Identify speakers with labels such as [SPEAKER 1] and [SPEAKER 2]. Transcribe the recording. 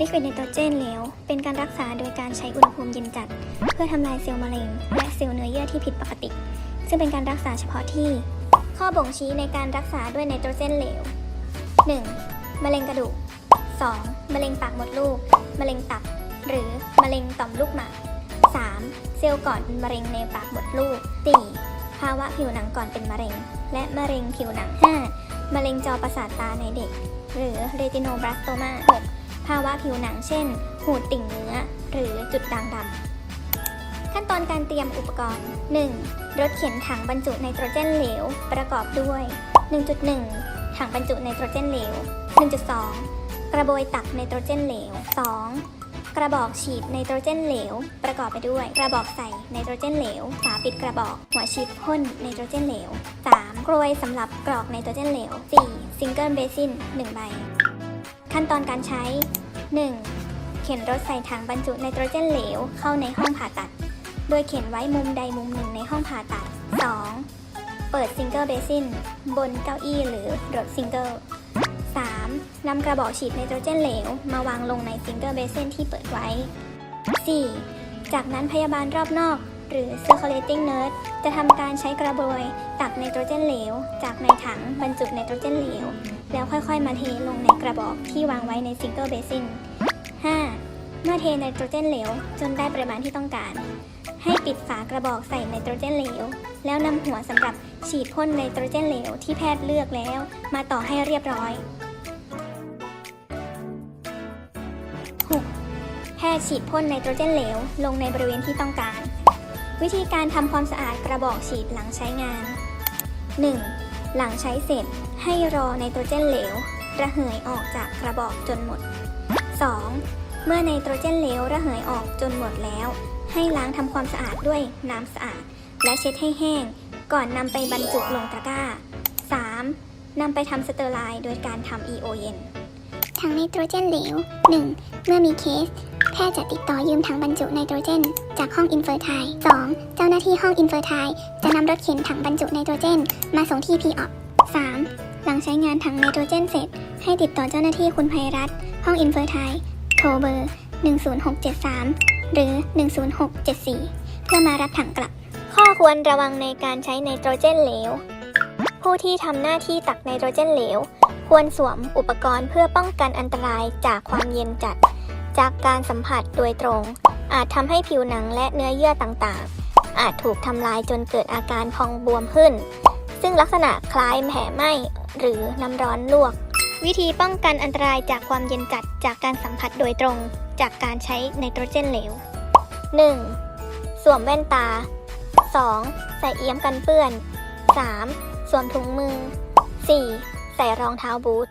[SPEAKER 1] ลิควิดไนโตรเจนเหลวเป็นการรักษาโดยการใช้อุณหภูมิเย็นจัด เพื่อทำลายเซลล์มะเร็ง และเซลล์เนื้อเยื่อที่ผิดปกติ ซึ่งเป็นการรักษาเฉพาะที่ ข้อบ่งชี้ในการรักษาด้วยไนโตรเจนเหลว 1. มะเร็งกระดูก 2. มะเร็งปากมดลูก มะเร็งตับ หรือมะเร็งต่อมลูกหมาก 3. เซลล์ก่อนเป็นมะเร็งในปากมดลูก 4. ภาวะผิวหนังก่อนเป็นมะเร็ง และมะเร็งผิวหนัง 5. มะเร็งจอประสาทตาในเด็ก หรือ retinoblastomma 6. ภาวะผิวหนังเช่น หูดติ่งเนื้อ หรือจุดด่างดำ ขั้นตอนการเตรียมอุปกรณ์ 1. รถเข็นถังบรรจุไนโตรเจนเหลว ประกอบด้วย 1.1 ถังบรรจุไนโตรเจนเหลว 1.2 กระบวยตักไนโตรเจนเหลว 2. กระบอกฉีดไนโตรเจนเหลว ประกอบไปด้วย กระบอกใส่ไนโตรเจนเหลว ฝาปิดกระบอก หัวฉีดพ่นไนโตรเจนเหลว 3. กรวยสำหรับกรอกไนโตรเจนเหลว 4. ซิงเกิลเบซิน1ใบ ขั้นตอนการใช้ 1. เข็นรถใส่ถังบรรจุไนโตรเจนเหลวเข้าในห้องผ่าตัด โดยเข็นไว้มุมใดมุมหนึ่งในห้องผ่าตัด 2. เปิดซิงเกิลเบสินบนเก้าอี้หรือรถซิงเกิล 3. นำกระบอกฉีดไนโตรเจนเหลว มาวางลงในซิงเกิลเบสินที่เปิดไว้ 4. จากนั้นพยาบาลรอบนอก หรือ circulating nurse จะทำการใช้กระบวยตักไนโตรเจนเหลว จากในถังบรรจุไนโตรเจนเหลว แล้วค่อยๆ มาเทลงในกระบอกที่วางไว้ในซิงเกิลเบซิน 5. เมื่อเทไนโตรเจนเหลว จนได้ปริมาณที่ต้องการ ให้ปิดฝากระบอกใส่ไนโตรเจนเหลว แล้วนำหัวสำหรับฉีดพ่นไนโตรเจนเหลวที่แพทย์เลือกแล้ว มาต่อให้เรียบร้อย 6. แพทย์ฉีดพ่นไนโตรเจนเหลว ลงในบริเวณที่ต้องการ วิธีการทำความสะอาดกระบอกฉีดหลังใช้งาน 1. หลังใช้เสร็จ ให้รอไนโตรเจนเหลว ระเหยออกจากกระบอกจนหมด 2. เมื่อไนโตรเจนเหลวระเหยออกจนหมดแล้ว ให้ล้างทำความสะอาดด้วยน้ำสะอาด และเช็ดให้แห้ง ก่อนนำไปบรรจุลงตะกร้า 3. นำไปทำสเตอร์ไลน์โดยการทำ EO เย็น
[SPEAKER 2] ถังไนโตรเจนเหลว 1. เมื่อมีเคส แพทย์จะติดต่อยืมถังบรรจุไนโตรเจน จากห้องอินเฟอร์ไท 2. เจ้าหน้าที่ห้องอินเฟอร์ไทจะนำรถเข็นถังบรรจุไนโตรเจน มาส่งที่พีออ 3. หลังใช้งานถังไนโตรเจนเสร็จ ให้ติดต่อเจ้าหน้าที่คุณภัยรัฐ ห้องอินเฟอร์ไทโทรเบอร์ 10673 หรือ 10674 เพื่อมารับถังกลับ
[SPEAKER 1] ข้อควรระวังในการใช้ไนโตรเจนเหลว ผู้ที่ทำหน้าที่ตักไนโตรเจนเหลว ควรสวมอุปกรณ์เพื่อป้องกันอันตรายจากความเย็นจัด จากการสัมผัสโดยตรง อาจทำให้ผิวหนังและเนื้อเยื่อต่างๆ อาจถูกทำลายจนเกิดอาการพองบวมขึ้น ซึ่งลักษณะคล้ายแผลไหม้หรือน้ำร้อนลวก วิธีป้องกันอันตรายจากความเย็นจัดจากการสัมผัสโดยตรง จากการใช้ไนโตรเจนเหลว 1. สวมแว่นตา 2. ใส่เอี้ยมกันเปื้อน 3. สวมถุงมือ 4. ใส่รองเท้าบูท